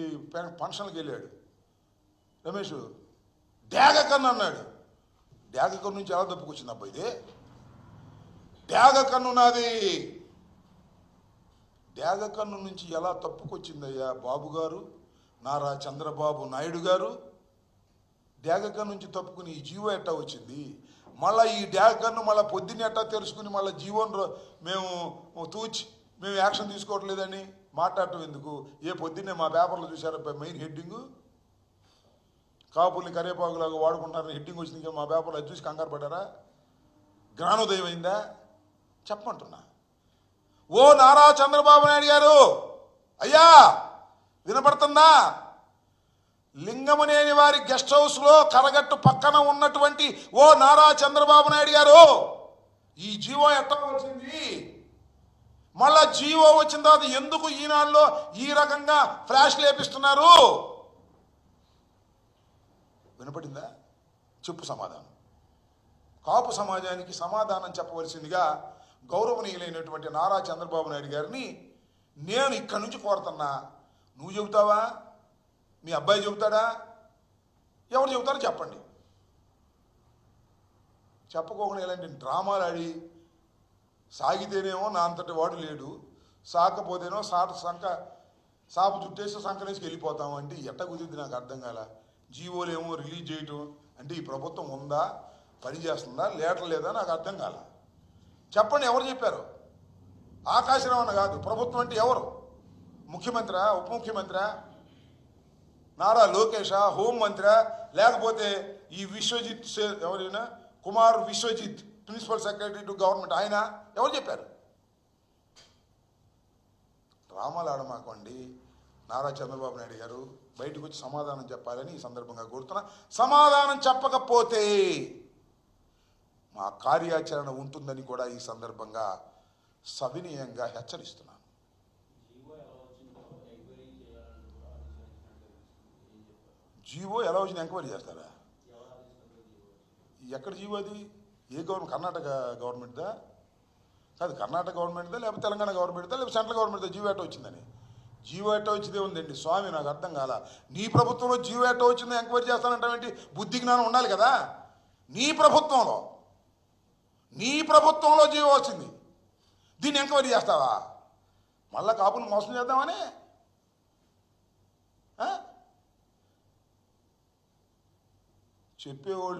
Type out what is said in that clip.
వెళ్ళి ఫంక్షన్కి వెళ్ళాడు. రమేష్ డ్యాగకన్ అన్నాడు. డ్యాగకన్ నుంచి ఎలా తప్పుకొచ్చింది అబ్బా ఇది? డ్యాగకన్ను నాది. డ్యాగకన్ను నుంచి ఎలా తప్పుకొచ్చిందయ్యా బాబు గారు నారా చంద్రబాబు నాయుడు గారు? డ్యాగకన్ నుంచి తప్పుకుని ఈ జీవో ఎట్టా వచ్చింది? మళ్ళీ ఈ డ్యాగకన్ను మళ్ళీ పొద్దున్న ఎట్టా తెరుచుకుని మళ్ళీ జీవోని మేము తూచి మేము యాక్షన్ తీసుకోవట్లేదని మాట్లాడటం ఎందుకు? ఏ పొద్దున్నే మా పేపర్లో చూశారు? Main heading? కాపుల్ని కరేపాకులాగా వాడుకుంటారని హెడ్డింగ్ వచ్చింది మా పేపర్లో అది చూసి కంగారు పడ్డారా? జ్ఞానోదయం అయిందా? చెప్పమంటున్నా. ఓ నారా చంద్రబాబు నాయుడు గారు! అయ్యా! వినపడుతుందా? లింగమనేని వారి గెస్ట్ హౌస్లో కరగట్టు పక్కన ఉన్నటువంటి ఓ నారా చంద్రబాబు నాయుడు గారు! ఈ జీవో ఎట్లా వచ్చింది? మళ్ళా జీవో వచ్చిన తర్వాత ఎందుకు ఈనాడులో ఈ రకంగా ఫ్లాష్ లేపిస్తున్నారు? వినపడిందా? చెప్పు సమాధానం. కాపు సమాజానికి సమాధానం చెప్పవలసిందిగా గౌరవనీయులైనటువంటి నారా చంద్రబాబు నాయుడు గారిని నేను ఇక్కడి నుంచి కోరుతున్నా. నువ్వు చెబుతావా? మీ అబ్బాయి చెబుతాడా? ఎవరు చెబుతారో చెప్పండి. చెప్పకోకుండా ఇలాంటి డ్రామాలు ఆడి సాగితేనేమో నా అంతటి వాడు లేడు సాకపోతేనో సాట సంక సాపు చుట్టేసి నుంచి వెళ్ళిపోతాం అంటే ఎట్ట కుదిరింది నాకు అర్థం కాల? జీవోలు ఏమో రిలీజ్ చేయటం అంటే ఈ ప్రభుత్వం ఉందా? పని చేస్తుందా? లేటర్ లేదా? నాకు అర్థం కాల. చెప్పండి ఎవరు చెప్పారు? ఆకాశరావణ కాదు ప్రభుత్వం అంటే ఎవరు? ముఖ్యమంత్రి ఉప ముఖ్యమంత్రి? నారా లోకేష హోంమంత్రి లేకపోతే ఈ విశ్వజిత్ ఎవరైనా? Kumar Vishwajit. Principal secretary to government. ఆయన ఎవరు చెప్పారు? డ్రామాలు ఆడమాకండి నారా చంద్రబాబు నాయుడు గారు బయటకు వచ్చి సమాధానం చెప్పాలని ఈ సందర్భంగా కోరుతున్నా. సమాధానం చెప్పకపోతే మా కార్యాచరణ ఉంటుందని కూడా ఈ సందర్భంగా సవినీయంగా హెచ్చరిస్తున్నాను. జీవో ఎలా వచ్చింది? ఎంక్వైరీ చేస్తారా? ఎక్కడ జీవో అది? ఏ గవర్నమెంట్ కర్ణాటక గవర్నమెంట్దా? కాదు కర్ణాటక గవర్నమెంట్దా లేకపోతే తెలంగాణ గవర్నమెంట్దా లేకపోతే సెంట్రల్ గవర్నమెంట్దా? జీవో ఎట్టో వచ్చిందని. జీవో ఎట్టో వచ్చిందే ఉందండి స్వామి నాకు అర్థం కాల. నీ ప్రభుత్వంలో జీవో ఎట్టో వచ్చిందో ఎంక్వైరీ చేస్తానంటావేంటి బుద్ధి జ్ఞానం ఉండాలి కదా? నీ ప్రభుత్వంలో నీ ప్రభుత్వంలో జీవో వచ్చింది. దీన్ని ఎంక్వైరీ చేస్తావా? మళ్ళా కాపులు మోసం చేద్దామని? చెప్పేవాళ్ళు